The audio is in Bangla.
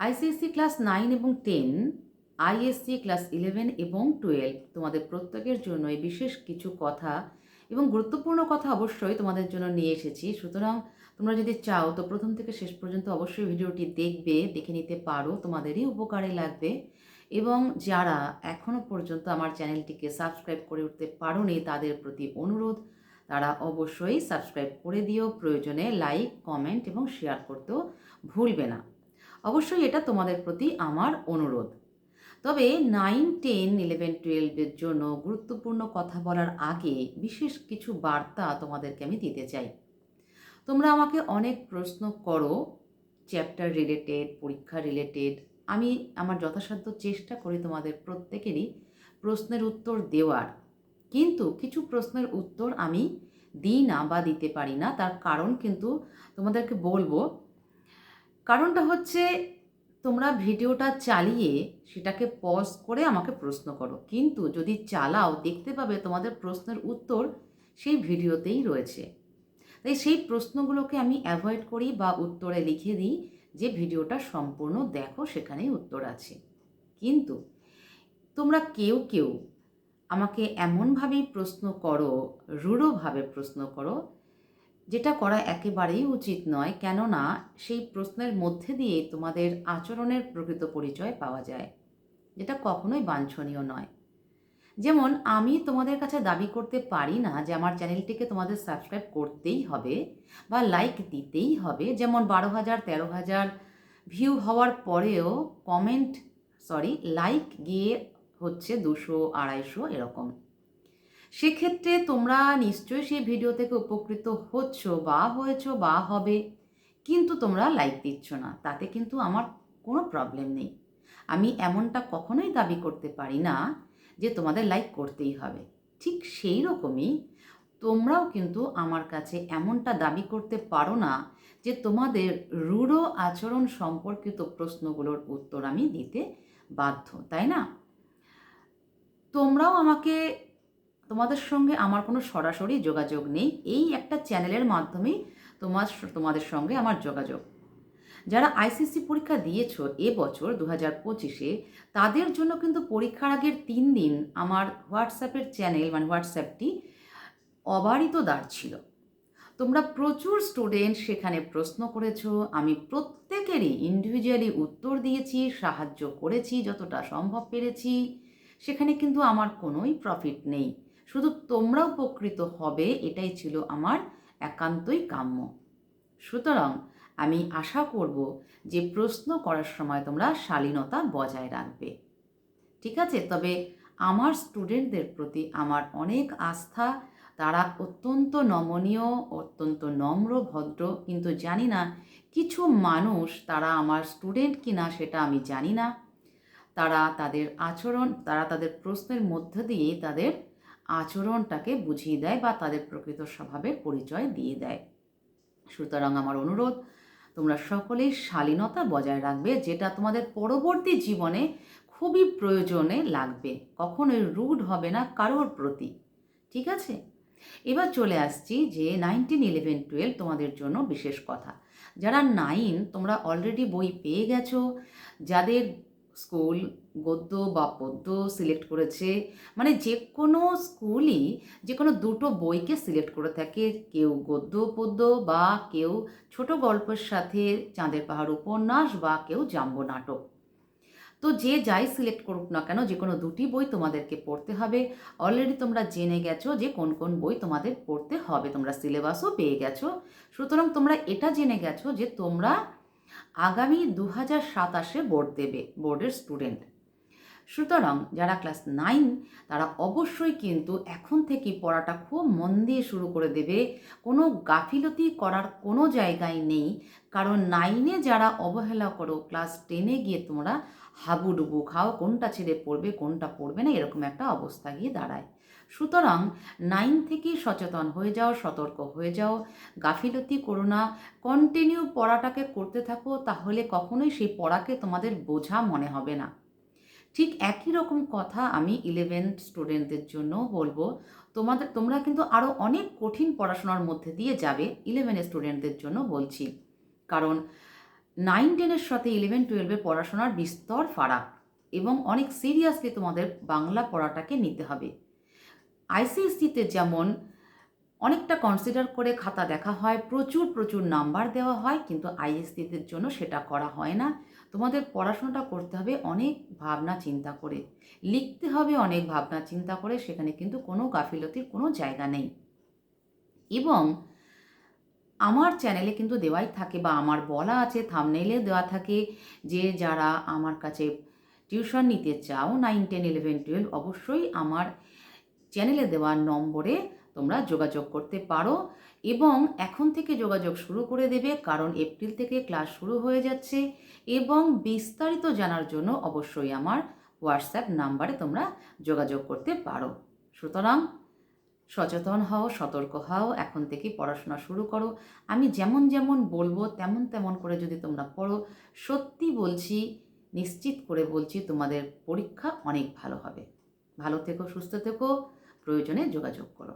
আইসিএসসি ক্লাস নাইন এবং টেন আইএসসি ক্লাস ইলেভেন এবং টুয়েলভ তোমাদের প্রত্যেকের জন্য এই বিশেষ কিছু কথা এবং গুরুত্বপূর্ণ কথা অবশ্যই তোমাদের জন্য নিয়ে এসেছি। সুতরাং তোমরা যদি চাও তো প্রথম থেকে শেষ পর্যন্ত অবশ্যই ভিডিওটি দেখবে, দেখে নিতে পারো, তোমাদেরই উপকারে লাগবে। এবং যারা এখনও পর্যন্ত আমার চ্যানেলটিকে সাবস্ক্রাইব করে উঠতে পারোনি, তাদের প্রতি অনুরোধ, তারা অবশ্যই সাবস্ক্রাইব করে দিও। প্রয়োজনে লাইক, কমেন্ট এবং শেয়ার করতেও ভুলবে না। অবশ্যই এটা তোমাদের প্রতি আমার অনুরোধ। তবে নাইন, টেন, ইলেভেন টুয়েলভের জন্য গুরুত্বপূর্ণ কথা বলার আগে বিশেষ কিছু বার্তা তোমাদেরকে আমি দিতে চাই। তোমরা আমাকে অনেক প্রশ্ন করো, চ্যাপ্টার রিলেটেড, পরীক্ষা রিলেটেড, আমি আমার যথাসাধ্য চেষ্টা করি তোমাদের প্রত্যেকেরই প্রশ্নের উত্তর দেওয়ার। কিন্তু কিছু প্রশ্নের উত্তর আমি দিই না বা দিতে পারি না, তার কারণ কিন্তু তোমাদেরকে বলব কারণটা হচ্ছে তোমরা ভিডিওটা চালিয়ে সেটাকে পজ করে আমাকে প্রশ্ন করো। কিন্তু যদি চালাও, দেখতে পাবে তোমাদের প্রশ্নের উত্তর সেই ভিডিওতেই রয়েছে। তাই সেই প্রশ্নগুলোকে আমি অ্যাভয়েড করি বা উত্তরে লিখে দিই যে ভিডিওটা সম্পূর্ণ দেখো, সেখানেই উত্তর আছে। কিন্তু তোমরা কেউ কেউ আমাকে এমনভাবেই প্রশ্ন করো, রূঢ়ভাবে প্রশ্ন করো যেটা করা একেবারেই উচিত নয়, কেননা সেই প্রশ্নের মধ্যে দিয়ে তোমাদের আচরণের প্রকৃত পরিচয় পাওয়া যায়, যেটা কখনোই বাঞ্ছনীয় নয়। যেমন, আমি তোমাদের কাছে দাবি করতে পারি না যে আমার চ্যানেলটিকে তোমাদের সাবস্ক্রাইব করতেই হবে বা লাইক দিতেই হবে। যেমন, বারো হাজার, তেরো হাজার ভিউ হওয়ার পরেও কমেন্ট সরি লাইক গিয়ে হচ্ছে দুশো, আড়াইশো, এরকম। সেক্ষেত্রে তোমরা নিশ্চয়ই সেই ভিডিও থেকে উপকৃত হচ্ছ বা হয়েছ বা হবে। কিন্তু তোমরা লাইক দিচ্ছ না, তাতে কিন্তু আমার কোনো প্রবলেম নেই। আমি এমনটা কখনোই দাবি করতে পারি না যে তোমাদের লাইক করতেই হবে। ঠিক সেই রকমই তোমরাও কিন্তু আমার কাছে এমনটা দাবি করতে পারো না যে তোমাদের রূঢ় আচরণ সম্পর্কিত প্রশ্নগুলোর উত্তর আমি দিতে বাধ্য, তাই না? তোমরাও আমাকে তোমাদের সঙ্গে আমার কোনো সরাসরি যোগাযোগ নেই। এই একটা চ্যানেলের মাধ্যমেই তোমার তোমাদের সঙ্গে আমার যোগাযোগ। যারা আইসিসি পরীক্ষা দিয়েছ এবছর দু হাজার পঁচিশে, তাদের জন্য কিন্তু পরীক্ষার আগের তিন দিন আমার হোয়াটসঅ্যাপের চ্যানেল মানে হোয়াটসঅ্যাপটি অবারিত দাঁড় ছিল। তোমরা প্রচুর স্টুডেন্ট সেখানে প্রশ্ন করেছ, আমি প্রত্যেকেরই ইন্ডিভিজুয়ালি উত্তর দিয়েছি, সাহায্য করেছি, যতটা সম্ভব পেরেছি, সেখানে কিন্তু আমার কোনোই প্রফিট নেই। শুধু তোমরা উপকৃত হবে, এটাই ছিল আমার একান্তই কাম্য। সুতরাং আমি আশা করব যে প্রশ্ন করার সময় তোমরা শালীনতা বজায় রাখবে। ঠিক আছে? তবে আমার স্টুডেন্টদের প্রতি আমার অনেক আস্থা, তারা অত্যন্ত নমনীয়, অত্যন্ত নম্র, ভদ্র, কিন্তু জানি না, কিছু মানুষ তারা আমার স্টুডেন্ট কি না সেটা আমি জানি না। তারা তাদের আচরণ, তারা তাদের প্রশ্নের মধ্য দিয়ে তাদের আচরণটাকে বুঝিয়ে দেয় বা তাদের প্রকৃত স্বভাবের পরিচয় দিয়ে দেয়। সুতরাং আমার অনুরোধ, তোমরা সকলেই শালীনতা বজায় রাখবে, যেটা তোমাদের পরবর্তী জীবনে খুবই প্রয়োজনে লাগবে। কখনোই রুড হবে না কারোর প্রতি। ঠিক আছে? এবার চলে আসছি যে নাইনটিন ইলেভেন টুয়েলভ তোমাদের জন্য বিশেষ কথা। যারা নাইন তোমরা অলরেডি বই পেয়ে গেছো, যাদের স্কুল গদ্য বা পদ্য সিলেক্ট করেছে। মানে যে কোনো স্কুলই যে কোনো দুটো বইকে সিলেক্ট করে থাকে। কেউ গদ্য, পদ্য বা কেউ ছোট গল্পের সাথে চাঁদের পাহাড় উপন্যাস বা কেউ জাম্বো নাটক। তো যে যাই সিলেক্ট করুক না কেন যে কোনো দুটি বই তোমাদেরকে পড়তে হবে। অলরেডি তোমরা জেনে গেছো যে কোন কোন বই তোমাদের পড়তে হবে। তোমরা সিলেবাসও পেয়ে গেছো। সুতরাং তোমরা এটা জেনে গেছো যে তোমরা আগামী দু হাজার সাতাশে বোর্ড দেবে বোর্ডের স্টুডেন্ট সুতরাং যারা ক্লাস নাইন তারা অবশ্যই কিন্তু এখন থেকে পড়াটা খুব মন দিয়ে শুরু করে দেবে। কোনো গাফিলতি করার কোনো জায়গায় নেই। কারণ নাইনে যারা অবহেলা করো ক্লাস টেনে গিয়ে তোমরা হাবুডুবু খাও, কোনটা ছেড়ে পড়বে, কোনটা পড়বে না, এরকম একটা অবস্থা গিয়ে দাঁড়ায়। সুতরাং নাইন থেকেই সচেতন হয়ে যাও, সতর্ক হয়ে যাও। গাফিলতি করো না। কন্টিনিউ পড়াটাকে করতে থাকো, তাহলে কখনোই সেই পড়াকে তোমাদের বোঝা মনে হবে না। ঠিক একই রকম কথা আমি ইলেভেন স্টুডেন্টদের জন্য বলব। তোমাদের, তোমরা কিন্তু আরও অনেক কঠিন পড়াশোনার মধ্যে দিয়ে যাবে ইলেভেনের স্টুডেন্টদের জন্য বলছি। কারণ নাইন টেনের সাথে ইলেভেন টুয়েলভের পড়াশোনার বিস্তর ফারাক এবং অনেক সিরিয়াসলি তোমাদের বাংলা পড়াটাকে নিতে হবে। আইসিএসসিতে যেমন অনেকটা কনসিডার করে খাতা দেখা হয়, প্রচুর প্রচুর নাম্বার দেওয়া হয়, কিন্তু আইএসসিদের জন্য সেটা করা হয় না। তোমাদের পড়াশোনাটা করতে হবে অনেক ভাবনা চিন্তা করে। লিখতে হবে অনেক ভাবনা চিন্তা করে, সেখানে কিন্তু কোনো গাফিলতির কোনো জায়গা নেই। এবং আমার চ্যানেলে কিন্তু দেওয়াই থাকে বা আমার বলা আছে থামনেইলে দেওয়া থাকে যে যারা আমার কাছে টিউশন নিতে চাও নাইন টেন ইলেভেন টুয়েলভ অবশ্যই আমার চ্যানেলে দেওয়া নম্বরে তোমরা যোগাযোগ করতে পারো এবং এখন থেকে যোগাযোগ শুরু করে দেবে, কারণ এপ্রিল থেকে ক্লাস শুরু হয়ে যাচ্ছে এবং বিস্তারিত জানার জন্য অবশ্যই আমার হোয়াটসঅ্যাপ নাম্বারে তোমরা যোগাযোগ করতে পারো। সুতরাং সচেতন হও, সতর্ক হও, এখন থেকে পড়াশোনা শুরু করো। আমি যেমন যেমন বলব, তেমন তেমন করে যদি তোমরা পড়ো, সত্যি বলছি, নিশ্চিত করে বলছি, তোমাদের পরীক্ষা অনেক ভালো হবে। ভালো থেকো, সুস্থ থেকো। প্রয়োজনে যোগাযোগ করো